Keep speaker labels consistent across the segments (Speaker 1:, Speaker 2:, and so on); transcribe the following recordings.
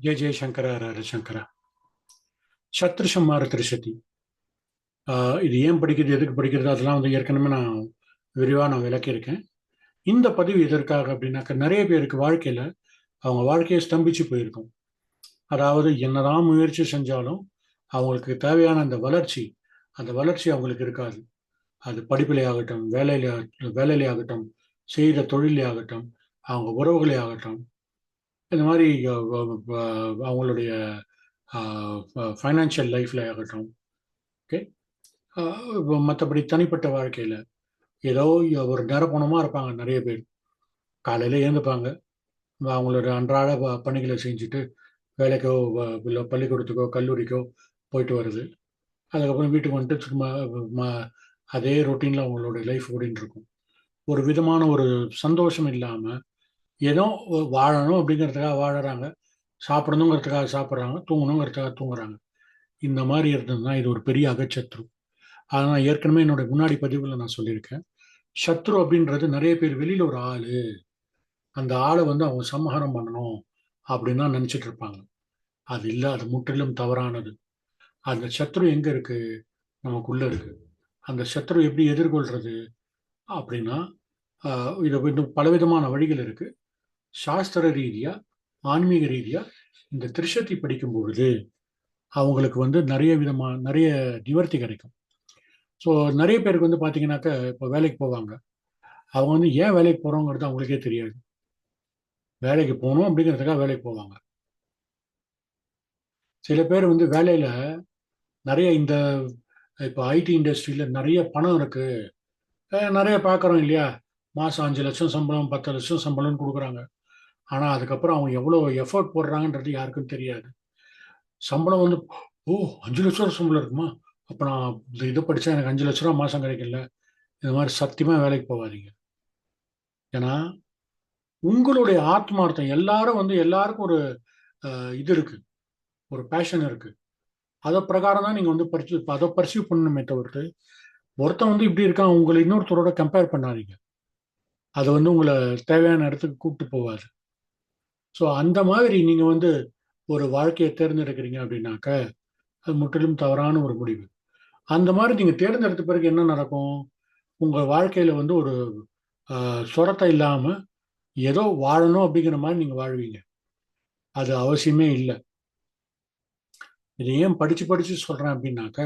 Speaker 1: ஜெய ஜெயசங்கர ஹர சங்கர சத்ருஷம்மார திருஷதி திருசதி இது ஏன் படிக்கிறது எதுக்கு படிக்கிறது அதெல்லாம் வந்து ஏற்கனவே நான் விரிவாக நான் விளக்கியிருக்கேன் இந்த பதிவு எதற்காக அப்படின்னாக்க நிறைய பேருக்கு வாழ்க்கையில் அவங்க வாழ்க்கையை ஸ்தம்பிச்சு போயிருக்கும் அதாவது என்னதான் முயற்சி செஞ்சாலும் அவங்களுக்கு தேவையான அந்த வளர்ச்சி அந்த வளர்ச்சி அவங்களுக்கு இருக்காது அது படிப்பிலே ஆகட்டும் வேலையிலே வேலையிலே ஆகட்டும் செய்கிற தொழிலே ஆகட்டும் அவங்க உறவுகளே ஆகட்டும் இந்த மாதிரி அவங்களுடைய ஃபைனான்ஷியல் லைஃப்பில் ஆகட்டும் ஓகே மற்றபடி தனிப்பட்ட வாழ்க்கையில் ஏதோ ஒரு நிரப்பணமாக இருப்பாங்க நிறைய பேர். காலையில் எழுந்துப்பாங்க. அவங்களோட அன்றாட பணிகளை செஞ்சுட்டு வேலைக்கோ இல்லை பள்ளிக்கூடத்துக்கோ கல்லூரிக்கோ போயிட்டு வருது அதுக்கப்புறம் வீட்டுக்கு வந்துட்டு சும்மா அதே ரொட்டீனில் அவங்களோட லைஃப் ஓடின்னு இருக்கும். ஒரு விதமான ஒரு சந்தோஷம் இல்லாமல் ஏதோ வாழணும் அப்படிங்கிறதுக்காக வாழறாங்க. சாப்பிடணுங்கிறதுக்காக சாப்பிட்றாங்க. தூங்கணுங்கிறதுக்காக தூங்குறாங்க. இந்த மாதிரி இருந்ததுன்னா இது ஒரு பெரிய அகச்சத்ரு. அதை நான் ஏற்கனவே என்னோட முன்னாடி பதிவில் நான் சொல்லியிருக்கேன். சத்ரு அப்படின்றது நிறைய பேர் வெளியில் ஒரு ஆள். அந்த ஆளை வந்து அவங்க சம்ஹாரம் பண்ணணும் அப்படின்னு தான் நினச்சிட்டு இருப்பாங்க. அது இல்லை அது முற்றிலும் தவறானது. அந்த சத்ரு எங்கே இருக்குது நமக்குள்ளே இருக்குது அந்த சத்ரு எப்படி எதிர்கொள்கிறது அப்படின்னா இது இன்னும் பலவிதமான வழிகள் இருக்குது சாஸ்திர ரீதியா ஆன்மீக ரீதியா இந்த திருஷத்தை படிக்கும் பொழுது அவங்களுக்கு வந்து நிறைய விதமான நிறைய நிவர்த்தி கிடைக்கும். ஸோ நிறைய பேருக்கு வந்து பார்த்தீங்கன்னாக்க இப்போ வேலைக்கு போவாங்க. அவங்க வந்து ஏன் வேலைக்கு போகிறோங்கிறது அவங்களுக்கே தெரியாது. வேலைக்கு போகணும் அப்படிங்கிறதுக்காக வேலைக்கு போவாங்க. சில பேர் வந்து வேலையில் நிறைய இந்த இப்போ ஐடி இண்டஸ்ட்ரியில் நிறைய பணம் இருக்குது நிறைய பார்க்குறோம் இல்லையா? மாதம் அஞ்சு லட்சம் சம்பளம் பத்து லட்சம் சம்பளம்னு கொடுக்குறாங்க. ஆனால் அதுக்கப்புறம் அவங்க எவ்வளோ எஃபர்ட் போடுறாங்கன்றது யாருக்கும் தெரியாது. சம்பளம் வந்து ஓ அஞ்சு லட்ச ரூபா சம்பளம் இருக்குமா? அப்போ நான் இந்த இதை படித்தா எனக்கு அஞ்சு லட்ச ரூபா மாதம் கிடைக்கல இந்த மாதிரி சத்தியமாக வேலைக்கு போகாதீங்க. ஏன்னா உங்களுடைய ஆத்மார்த்தம் எல்லாரும் வந்து எல்லாருக்கும் ஒரு இது இருக்குது ஒரு பேஷன் இருக்குது அதை பிரகாரம் தான் நீங்கள் வந்து பரிசு அதை பர்சியூ பண்ணணுமே தவிர்த்து ஒருத்தன் வந்து இப்படி இருக்கான் உங்களை இன்னொருத்தரோட கம்பேர் பண்ணாதீங்க. அது வந்து உங்களை தேவையான இடத்துக்கு கூப்பிட்டு போகாது. ஸோ அந்த மாதிரி நீங்கள் வந்து ஒரு வாழ்க்கையை தேர்ந்தெடுக்கிறீங்க அப்படின்னாக்க அது முற்றிலும் தவறான ஒரு முடிவு. அந்த மாதிரி நீங்கள் தேர்ந்தெடுத்த பிறகு என்ன நடக்கும்? உங்கள் வாழ்க்கையில் வந்து ஒரு சொரத்தை இல்லாமல் ஏதோ வாழணும் அப்படிங்கிற மாதிரி நீங்கள் வாழ்வீங்க. அது அவசியமே இல்லை. இதை ஏன் படித்து படித்து சொல்கிறேன் அப்படின்னாக்க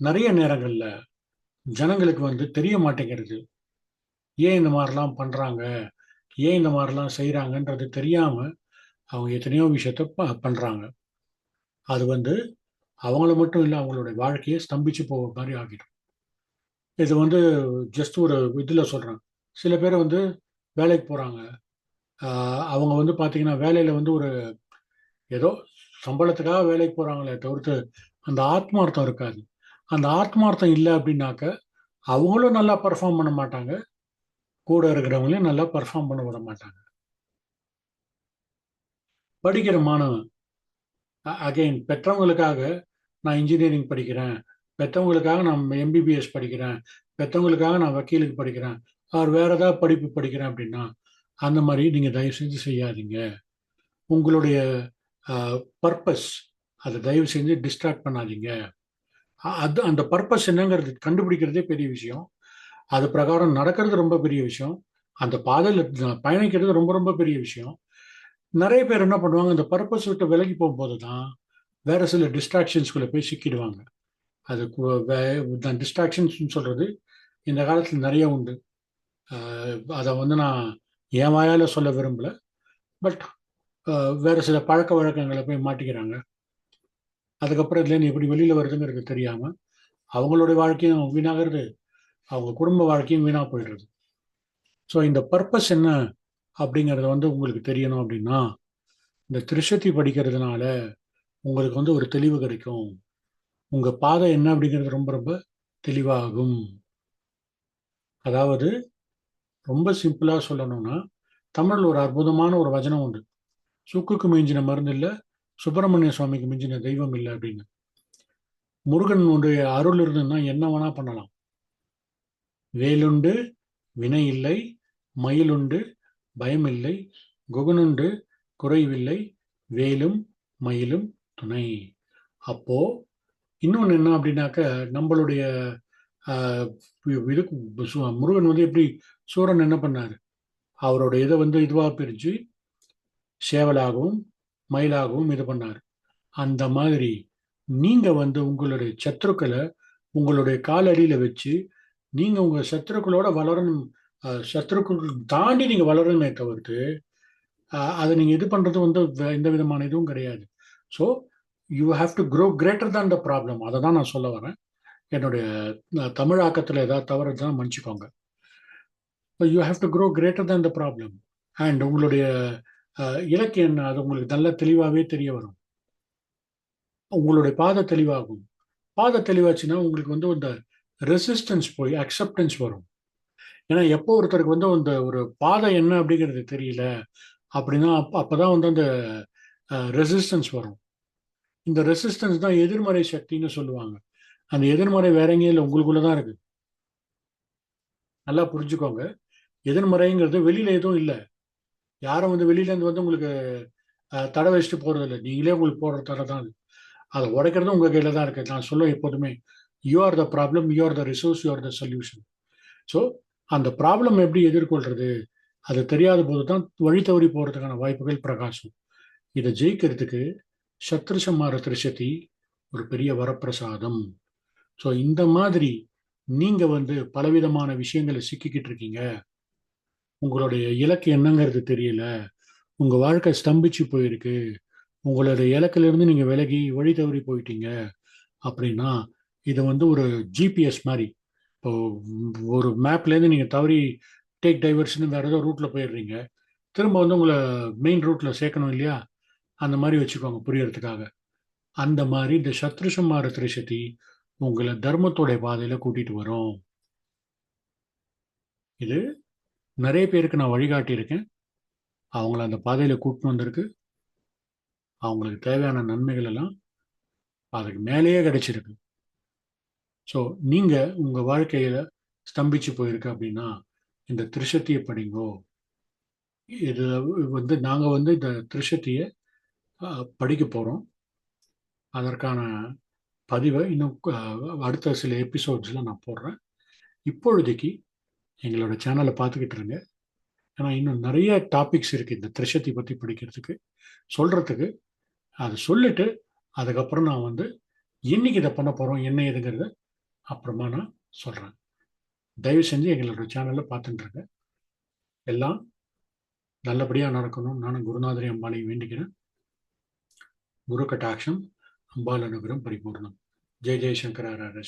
Speaker 1: நிறைய நேரங்களில் ஜனங்களுக்கு வந்து தெரிய மாட்டேங்கிறது. ஏன் இந்த மாதிரிலாம் பண்ணுறாங்க ஏன் இந்த மாதிரிலாம் செய்கிறாங்கன்றது தெரியாமல் அவங்க எத்தனையோ விஷயத்த ப பண்ணுறாங்க அது வந்து அவங்கள மட்டும் இல்லை அவங்களுடைய வாழ்க்கையை ஸ்தம்பிச்சு போகிற மாதிரி ஆகிடும். இது வந்து ஜஸ்ட் ஒரு இதில் சொல்கிறேன் சில பேர் வந்து வேலைக்கு போகிறாங்க அவங்க வந்து பார்த்தீங்கன்னா வேலையில் வந்து ஒரு ஏதோ சம்பளத்துக்காக வேலைக்கு போகிறாங்களே தவிர்த்து அந்த ஆத்மார்த்தம் இருக்காது. அந்த ஆத்மார்த்தம் இல்லை அப்படின்னாக்க அவங்களும் நல்லா பர்ஃபார்ம் பண்ண மாட்டாங்க. கூட இருக்கிறவங்களையும் நல்லா பர்ஃபார்ம் பண்ண விட மாட்டாங்க. படிக்கிற மாணவன் அகைன் பெற்றவங்களுக்காக நான் இன்ஜினியரிங் படிக்கிறேன் பெற்றவங்களுக்காக நான் எம்பிபிஎஸ் படிக்கிறேன் பெற்றவங்களுக்காக நான் வக்கீலுக்கு படிக்கிறேன் அவர் வேற ஏதாவது படிப்பு படிக்கிறேன் அப்படின்னா அந்த மாதிரி நீங்கள் தயவு செஞ்சு செய்யாதீங்க. உங்களுடைய பர்பஸ் அதை தயவு செஞ்சு டிஸ்ட்ராக்ட் பண்ணாதீங்க அது அந்த பர்பஸ் என்னங்கிறது கண்டுபிடிக்கிறதே பெரிய விஷயம். அது பிரகாரம் நடக்கிறது ரொம்ப பெரிய விஷயம். அந்த பாதையில் பயணிக்கிறது ரொம்ப ரொம்ப பெரிய விஷயம். நிறைய பேர் என்ன பண்ணுவாங்க இந்த பர்பஸ் விட்டு விலகி போகும்போது தான் வேற சில டிஸ்ட்ராக்ஷன்ஸ்குள்ளே போய் சிக்கிடுவாங்க. அது டிஸ்ட்ராக்ஷன்ஸ்னு சொல்கிறது இந்த காலத்தில் நிறைய உண்டு. அதை வந்து நான் என் வாயால் சொல்ல விரும்பலை. பட் வேறு சில பழக்க வழக்கங்களை போய் மாட்டிக்கிறாங்க. அதுக்கப்புறம் இதுலேருந்து எப்படி வெளியில் வருதுங்கிறது தெரியாமல் அவங்களுடைய வாழ்க்கையும் வீணாகிறது. அவங்க குடும்ப வாழ்க்கையும் வீணாக போயிடுறது. ஸோ இந்த பர்பஸ் என்ன அப்படிங்கிறத வந்து உங்களுக்கு தெரியணும் அப்படின்னா இந்த திருஷத்தி படிக்கிறதுனால உங்களுக்கு வந்து ஒரு தெளிவு கிடைக்கும். உங்கள் பாதை என்ன அப்படிங்கிறது ரொம்ப ரொம்ப தெளிவாகும். அதாவது ரொம்ப சிம்பிளாக சொல்லணும்னா தமிழில் ஒரு அற்புதமான ஒரு வச்சனம் உண்டு. சுக்குக்கு மிஞ்சின மருந்து இல்லை சுப்பிரமணிய சுவாமிக்கு மிஞ்சின தெய்வம் இல்லை அப்படின்னு. முருகன் உடைய அருள் இருந்ததுன்னா என்ன வேணா பண்ணலாம். வேலுண்டு வினை இல்லை மயிலுண்டு பயமில்லை குகனுண்டு குறைவில்லை வேலும் மயிலும் துணை. அப்போ இன்னொன்று என்ன அப்படின்னாக்க நம்மளுடைய இது முருகன் வந்து எப்படி சூரன் என்ன பண்ணாரு? அவரோட இதை வந்து இதுவாக பிரித்து சேவலாகவும் மயிலாகவும் இது பண்ணார். அந்த மாதிரி நீங்கள் வந்து உங்களுடைய சத்துருக்களை உங்களுடைய காலடியில் வச்சு நீங்க உங்க சத்துருக்களோட வளரணும் அஹ், சத்துருக்கள் தாண்டி நீங்க வளரணுமே தவிர்த்து அதை நீங்க இது பண்றது வந்து எந்த விதமான இதுவும் கிடையாது. So you have to grow greater than the problem அதை தான் நான் சொல்ல வரேன். என்னுடைய தமிழாக்கத்தில் ஏதாவது தவறு தான் மன்னிச்சுக்கோங்க. You have to grow greater than the problem and உங்களுடைய இலக்கு என்ன? அது உங்களுக்கு நல்ல தெளிவாகவே தெரிய வரும். உங்களுடைய பாதை தெளிவாகும். பாதை தெளிவாச்சுன்னா உங்களுக்கு வந்து இந்த ரெசிஸ்டன்ஸ் போய் அக்செப்டன்ஸ் வரும். ஏன்னா எப்போ ஒருத்தருக்கு வந்து அந்த ஒரு பாதை என்ன அப்படிங்கிறது தெரியல அப்படின்னா அப்ப அப்பதான் வந்து அந்த ரெசிஸ்டன்ஸ் வரும். இந்த ரெசிஸ்டன்ஸ் தான் எதிர்மறை சக்தின்னு சொல்லுவாங்க. அந்த எதிர்மறை வேற எங்கேயும் இல்லை உங்களுக்குள்ள தான் இருக்கு. நல்லா புரிஞ்சுக்கோங்க. எதிர்மறைங்கிறது வெளியில் எதுவும் இல்லை. யாரும் வந்து வெளியில இருந்து வந்து உங்களுக்கு அஹ், தடை வச்சுட்டு போறது இல்லை நீங்களே உங்களுக்கு போடுற தடை தான் அது. அதை உடைக்கிறது உங்க கையில் தான் இருக்கு. நான் சொல்ல எப்போதுமே you are the problem you are the resource you are the solution so அந்த ப்ராப்ளம் எப்படி எதிர்கொள்றது? அது தெரியாத போது தான் வழி தவறி போகிறதுக்கான வாய்ப்புகள் பிரகாசம். இதை ஜெயிக்கிறதுக்கு சத்ரு சம்மார திருஷதி ஒரு பெரிய வரப்பிரசாதம். ஸோ இந்த மாதிரி நீங்கள் வந்து பலவிதமான விஷயங்களை சிக்கிக்கிட்டு இருக்கீங்க. உங்களுடைய இலக்கு என்னங்கிறது தெரியல. உங்கள் வாழ்க்கை ஸ்தம்பிச்சு போயிருக்கு. உங்களுடைய இலக்கிலிருந்து நீங்கள் விலகி வழி தவறி போயிட்டீங்க. அப்படின்னா இது வந்து ஒரு ஜிபிஎஸ் மாதிரி. இப்போ ஒரு மேப்லேருந்து நீங்கள் தவறி டேக் டைவர்ஷன் வேறு ஏதோ ரூட்டில் போயிடுறீங்க. திரும்ப வந்து உங்களை மெயின் ரூட்டில் சேர்க்கணும் இல்லையா? அந்த மாதிரி வச்சுக்கோங்க புரியறதுக்காக. அந்த மாதிரி இந்த சத்ருசம்மார திரிசதி உங்களை தர்மத்தோடைய பாதையில் கூட்டிகிட்டு வரும். இது நிறைய பேருக்கு நான் வழிகாட்டியிருக்கேன். அவங்கள அந்த பாதையில் கூட்டின்னு வந்திருக்கு. அவங்களுக்கு தேவையான நன்மைகள் எல்லாம் அதுக்கு மேலேயே கிடைச்சிருக்கு. ஸோ நீங்கள் உங்கள் வாழ்க்கையில் ஸ்தம்பிச்சு போயிருக்கு அப்படின்னா இந்த திருஷத்தியை படிங்கோ இது வந்து நாங்கள் வந்து இந்த திருஷத்தியை படிக்க போகிறோம் அதற்கான பதிவை இன்னும் அடுத்த சில எபிசோட்ஸில் நான் போடுறேன். இப்பொழுதைக்கு எங்களோட சேனலை பார்த்துக்கிட்டு இருங்க. ஏன்னா இன்னும் நிறைய டாபிக்ஸ் இருக்குது இந்த திருஷத்தை பற்றி படிக்கிறதுக்கு. சொல்கிறதுக்கு அதை சொல்லிட்டு அதுக்கப்புறம் நான் வந்து என்னைக்கு இதை பண்ண போகிறோம் என்ன ஏதுங்கிறத அப்புறமா நான் சொல்கிறேன் தயவு செஞ்சு எங்களோட சேனலில் பார்த்துட்டுருங்க. எல்லாம் நல்லபடியாக நடக்கணும். நானும் குருநாதரி அம்பானை வேண்டிக்கிறேன். குரு கட்டாட்சம் அம்பாள் அனுகிரம் பரிபூர்ணம். ஜெய் ஜெய்சங்கர ஹர